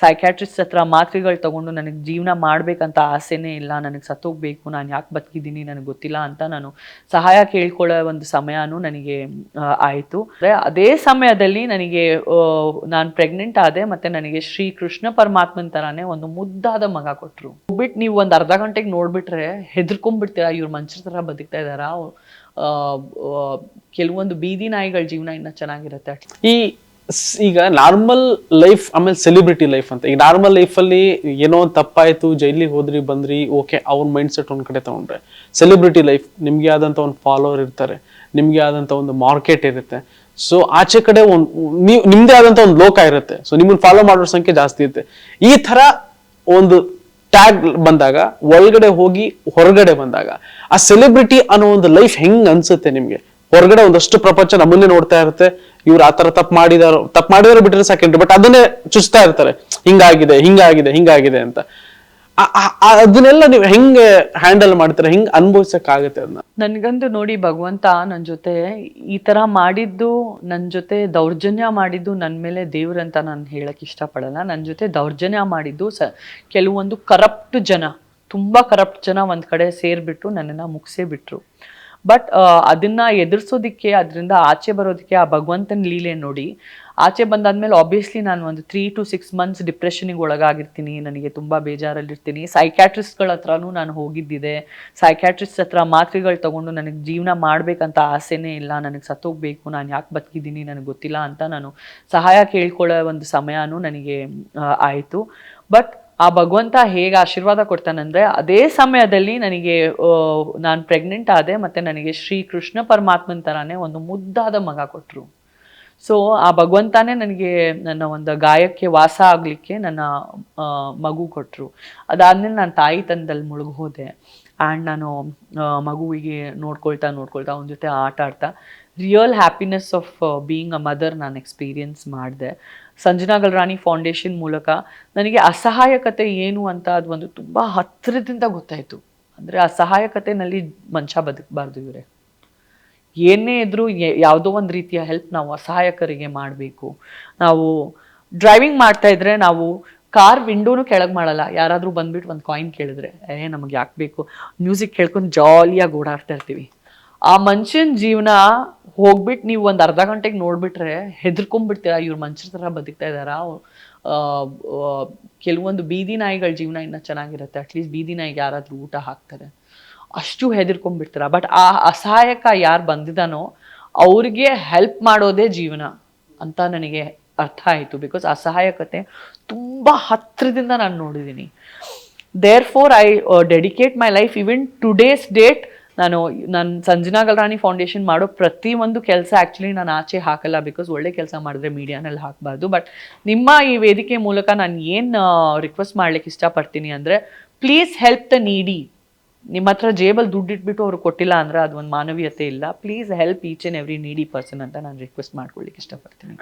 Psychiatrist ಹತ್ರ ಮಾತ್ರೆಗಳು ತಗೊಂಡು ನನಗೆ ಜೀವನ ಮಾಡಬೇಕಂತ ಆಸೆನೇ ಇಲ್ಲ, ನನಗೆ ಸತ್ತೋಗ್ಬೇಕು, ನಾನು ಯಾಕೆ ಬದುಕಿದ್ದೀನಿ ನನಗೆ ಗೊತ್ತಿಲ್ಲ ಅಂತ ನಾನು ಸಹಾಯ ಕೇಳ್ಕೊಳ್ಳೋ ಒಂದು ಸಮಯನೂ ನನಗೆ ಆಯಿತು. ಅದೇ ಸಮಯದಲ್ಲಿ ನನಗೆ ನಾನು ಪ್ರೆಗ್ನೆಂಟ್ ಆದೆ ಮತ್ತೆ ನನಗೆ ಶ್ರೀ ಕೃಷ್ಣ ಪರಮಾತ್ಮನ್ ಥರನೇ ಒಂದು ಮುದ್ದಾದ ಮಗ ಕೊಟ್ಟರು ಬಿಟ್ಟು ನೀವು ಒಂದು ಅರ್ಧ ಗಂಟೆಗೆ ನೋಡಿಬಿಟ್ರೆ ಹೆದರ್ಕೊಂಡ್ಬಿಡ್ತೀರಾ ಇವ್ರ ಮನುಷ್ಯರ ಥರ ಬದುಕ್ತಾ ಇದ್ದಾರಾ ಕೆಲವೊಂದು ಬೀದಿ ನಾಯಿಗಳ ಜೀವನ ಇನ್ನೂ ಚೆನ್ನಾಗಿರುತ್ತೆ. ಈ ಈಗ ನಾರ್ಮಲ್ ಲೈಫ್ ಆಮೇಲೆ ಸೆಲೆಬ್ರಿಟಿ ಲೈಫ್ ಅಂತ. ಈಗ ನಾರ್ಮಲ್ ಲೈಫಲ್ಲಿ ಏನೋ ಒಂದು ತಪ್ಪಾಯಿತು, ಜೈಲಿಗೆ ಹೋದ್ರಿ, ಬಂದ್ರಿ, ಓಕೆ, ಅವ್ರ ಮೈಂಡ್ ಸೆಟ್ ಒಂದ್ ಕಡೆ ತಗೊಂಡ್ರೆ. ಸೆಲೆಬ್ರಿಟಿ ಲೈಫ್ ನಿಮಗೆ ಆದಂತ ಒಂದು ಫಾಲೋವರ್ ಇರ್ತಾರೆ, ನಿಮಗೆ ಆದಂತ ಒಂದು ಮಾರ್ಕೆಟ್ ಇರುತ್ತೆ. ಸೊ ಆಚೆ ಕಡೆ ಒಂದು, ನೀವು, ನಿಮ್ದೇ ಆದಂತ ಒಂದು ಲೋಕ ಇರುತ್ತೆ. ಸೊ ನಿಮ್ಮನ್ನು ಫಾಲೋ ಮಾಡೋ ಸಂಖ್ಯೆ ಜಾಸ್ತಿ ಇರುತ್ತೆ. ಈ ತರ ಒಂದು ಟ್ಯಾಗ್ ಬಂದಾಗ, ಒಳಗಡೆ ಹೋಗಿ ಹೊರಗಡೆ ಬಂದಾಗ, ಆ ಸೆಲೆಬ್ರಿಟಿ ಅನ್ನೋ ಒಂದು ಲೈಫ್ ಹೆಂಗ್ ಅನ್ಸುತ್ತೆ ನಿಮ್ಗೆ? ಹೊರಗಡೆ ಒಂದಷ್ಟು ಪ್ರಪಂಚ ನಮ್ಮನ್ನೇ ನೋಡ್ತಾ ಇರುತ್ತೆ. ಇವ್ರು ಆ ತರ ತಪ್ಪು ಮಾಡಿದಾರೋ ತಪ್ಪು ಮಾಡಿದಾರೋ ಬಿಟ್ಟರೆ ಸೆಕೆಂಡ್ರಿ ಬಟ್ ಅದನ್ನೇ ಚುಚ್ತಾ ಇರ್ತಾರೆ. ಹಿಂಗಾಗಿದೆ ಹಿಂಗಾಗಿದೆ ಹಿಂಗಾಗಿದೆ ಅಂತ. ಅದನ್ನೆಲ್ಲ ನೀವು ಹೆಂಗೆ ಹ್ಯಾಂಡಲ್ ಮಾಡ್ತೀರಾ? ಹೆಂಗ್ ಅನುಭವಿಸಕ್ಕಾಗತ್ತೆ ಅದನ್ನ? ನನಗಂತೂ ನೋಡಿ ಭಗವಂತ ನನ್ನ ಜೊತೆ ಈ ತರ ಮಾಡಿದ್ದು ನನ್ನ ಜೊತೆ ದೌರ್ಜನ್ಯ ಮಾಡಿದ್ದು ನನ್ನ ಮೇಲೆ ದೇವ್ರಂತ ನಾನು ಹೇಳೋಕೆ ಇಷ್ಟಪಡಲ್ಲ. ನನ್ನ ಜೊತೆ ದೌರ್ಜನ್ಯ ಮಾಡಿದ್ದು ಸ, ಕೆಲವೊಂದು ಕರಪ್ಟ್ ಜನ, ತುಂಬಾ ಕರಪ್ಟ್ ಜನ ಒಂದ್ ಕಡೆ ಸೇರ್ಬಿಟ್ಟು ನನ್ನನ್ನು ಮುಗಿಸೇ ಬಿಟ್ರು. ಬಟ್ ಅದನ್ನ ಎದುರಿಸೋದಕ್ಕೆ, ಅದರಿಂದ ಆಚೆ ಬರೋದಕ್ಕೆ ಆ ಭಗವಂತನ ಲೀಲೆ ನೋಡಿ, ಆಚೆ ಬಂದಾದ್ಮೇಲೆ ಆಬ್ವಿಯಸ್ಲಿ ನಾನು ಒಂದು ತ್ರೀ ಟು ಸಿಕ್ಸ್ ಮಂತ್ಸ್ ಡಿಪ್ರೆಷನಿಗೆ ಒಳಗಾಗಿರ್ತೀನಿ, ನನಗೆ ತುಂಬ ಬೇಜಾರಲ್ಲಿರ್ತೀನಿ. ಸೈಕ್ಯಾಟ್ರಿಸ್ಟ್ಗಳ ಹತ್ರನೂ ನಾನು ಹೋಗಿದ್ದಿದೆ. ಸೈಕ್ಯಾಟ್ರಿಸ್ಟ್ ಹತ್ರ ಮಾತ್ರೆಗಳು ತಗೊಂಡು ನನಗೆ ಜೀವನ ಮಾಡಬೇಕಂತ ಆಸೆನೇ ಇಲ್ಲ. ನನಗೆ ಸತ್ತೋಗ್ಬೇಕು, ನಾನು ಯಾಕೆ ಬದುಕಿದ್ದೀನಿ ನನಗೆ ಗೊತ್ತಿಲ್ಲ ಅಂತ ನಾನು ಸಹಾಯ ಕೇಳ್ಕೊಳ್ಳೋ ಒಂದು ಸಮಯನೂ ನನಗೆ ಆಯಿತು. ಬಟ್ ಆ ಭಗವಂತ ಹೇಗೆ ಆಶೀರ್ವಾದ ಕೊಡ್ತಾನಂದ್ರೆ ಅದೇ ಸಮಯದಲ್ಲಿ ನನಗೆ ನಾನು ಪ್ರೆಗ್ನೆಂಟ್ ಆದೆ ಮತ್ತೆ ನನಗೆ ಶ್ರೀ ಕೃಷ್ಣ ಪರಮಾತ್ಮನ್ ಥರಾನೇ ಒಂದು ಮುದ್ದಾದ ಮಗ ಕೊಟ್ಟರು ಸೊ ಆ ಭಗವಂತನೇ ನನಗೆ ನನ್ನ ಒಂದು ಗಾಯಕ್ಕೆ ವಾಸ ಆಗಲಿಕ್ಕೆ ನನ್ನ ಮಗು ಕೊಟ್ಟರು ಅದಾದ್ಮೇಲೆ ನಾನು ತಾಯಿ ತಂದಲ್ಲಿ ಮುಳುಗಿ ಹೋದೆ. ಆ್ಯಂಡ್ ನಾನು ಮಗುವಿಗೆ ನೋಡ್ಕೊಳ್ತಾ ನೋಡ್ಕೊಳ್ತಾ ಅವನ ಜೊತೆ ಆಟ ಆಡ್ತಾ real happiness of being a mother ನಾನು ಎಕ್ಸ್ಪೀರಿಯನ್ಸ್ ಮಾಡಿದೆ. ಸಂಜನಾ ಗಲ್ರಾಣಿ ಫೌಂಡೇಶನ್ ಮೂಲಕ ನನಗೆ ಅಸಹಾಯಕತೆ ಏನು ಅಂತ ಅದು ಒಂದು ತುಂಬ ಹತ್ತಿರದಿಂದ ಗೊತ್ತಾಯಿತು. ಅಂದರೆ ಅಸಹಾಯಕತೆನಲ್ಲಿ ಮನುಷ್ಯ ಬದುಕಬಾರ್ದು ಇವರೇ. ಏನೇ ಇದ್ರೂ ಯಾವುದೋ ಒಂದು ರೀತಿಯ ಹೆಲ್ಪ್ ನಾವು ಅಸಹಾಯಕರಿಗೆ ಮಾಡಬೇಕು. ನಾವು ಡ್ರೈವಿಂಗ್ ಮಾಡ್ತಾ ಇದ್ರೆ ನಾವು ಕಾರ್ ವಿಂಡೋನು ಕೆಳಗೆ ಮಾಡಲ್ಲ. ಯಾರಾದರೂ ಬಂದ್ಬಿಟ್ಟು ಒಂದು ಕಾಯಿನ್ ಕೇಳಿದ್ರೆ, ಏ, ನಮಗೆ ಯಾಕೆ ಬೇಕು? ಮ್ಯೂಸಿಕ್ ಕೇಳ್ಕೊಂಡು ಜಾಲಿಯಾಗಿ ಓಡಾಡ್ತಾ ಇರ್ತೀವಿ. ಆ ಮನುಷ್ಯನ ಜೀವನ ಹೋಗ್ಬಿಟ್ಟು ನೀವು ಒಂದು ಅರ್ಧ ಗಂಟೆಗೆ ನೋಡ್ಬಿಟ್ರೆ ಹೆದರ್ಕೊಂಡ್ಬಿಡ್ತೀರಾ ಇವ್ರು ಮನುಷ್ಯರ ಥರ ಬದುಕ್ತಾ ಇದ್ದಾರಾ? ಕೆಲವೊಂದು ಬೀದಿ ನಾಯಿಗಳ ಜೀವನ ಇನ್ನೂ ಚೆನ್ನಾಗಿರುತ್ತೆ. ಅಟ್ಲೀಸ್ಟ್ ಬೀದಿ ನಾಯಿಗೆ ಯಾರಾದರೂ ಊಟ ಹಾಕ್ತಾರೆ. ಅಷ್ಟು ಹೆದರ್ಕೊಂಡ್ಬಿಡ್ತೀರ ಬಟ್ ಆ ಅಸಹಾಯಕ ಯಾರು ಬಂದಿದ್ದಾನೋ ಅವ್ರಿಗೆ ಹೆಲ್ಪ್ ಮಾಡೋದೇ ಜೀವನ ಅಂತ ನನಗೆ ಅರ್ಥ ಆಯಿತು. ಬಿಕಾಸ್ ಅಸಹಾಯಕತೆ ತುಂಬ ಹತ್ತಿರದಿಂದ ನಾನು ನೋಡಿದ್ದೀನಿ therefore I dedicate my life even today's date ನಾನು ನಾನು ಸಂಜನಾ ಗಲ್ರಾಣಿ ಫೌಂಡೇಶನ್ ಮಾಡೋ ಪ್ರತಿ ಒಂದು ಕೆಲಸ ಆ್ಯಕ್ಚುಲಿ ನಾನು ಆಚೆ ಹಾಕಲ್ಲ ಬಿಕಾಸ್ ಒಳ್ಳೆ ಕೆಲಸ ಮಾಡಿದ್ರೆ ಮೀಡಿಯಾನಲ್ಲಿ ಹಾಕಬಾರ್ದು. ಬಟ್ ನಿಮ್ಮ ಈ ವೇದಿಕೆ ಮೂಲಕ ನಾನು ಏನು ರಿಕ್ವೆಸ್ಟ್ ಮಾಡ್ಲಿಕ್ಕೆ ಇಷ್ಟಪಡ್ತೀನಿ ಅಂದರೆ ಪ್ಲೀಸ್ ಹೆಲ್ಪ್ ದ ನೀಡಿ ನಿಮ್ಮ ಹತ್ರ ಜೇಬಲ್ಲಿ ದುಡ್ಡು ಇಟ್ಬಿಟ್ಟು ಅವ್ರು ಕೊಟ್ಟಿಲ್ಲ ಅಂದ್ರೆ ಅದೊಂದು ಮಾನವೀಯತೆ ಇಲ್ಲ. Please help each and every ನೀಡಿ ಪರ್ಸನ್ ಅಂತ ನಾನು ರಿಕ್ವೆಸ್ಟ್ ಮಾಡ್ಕೊಳ್ಳಿಕ್ಕೆ ಇಷ್ಟಪಡ್ತೀನಿ.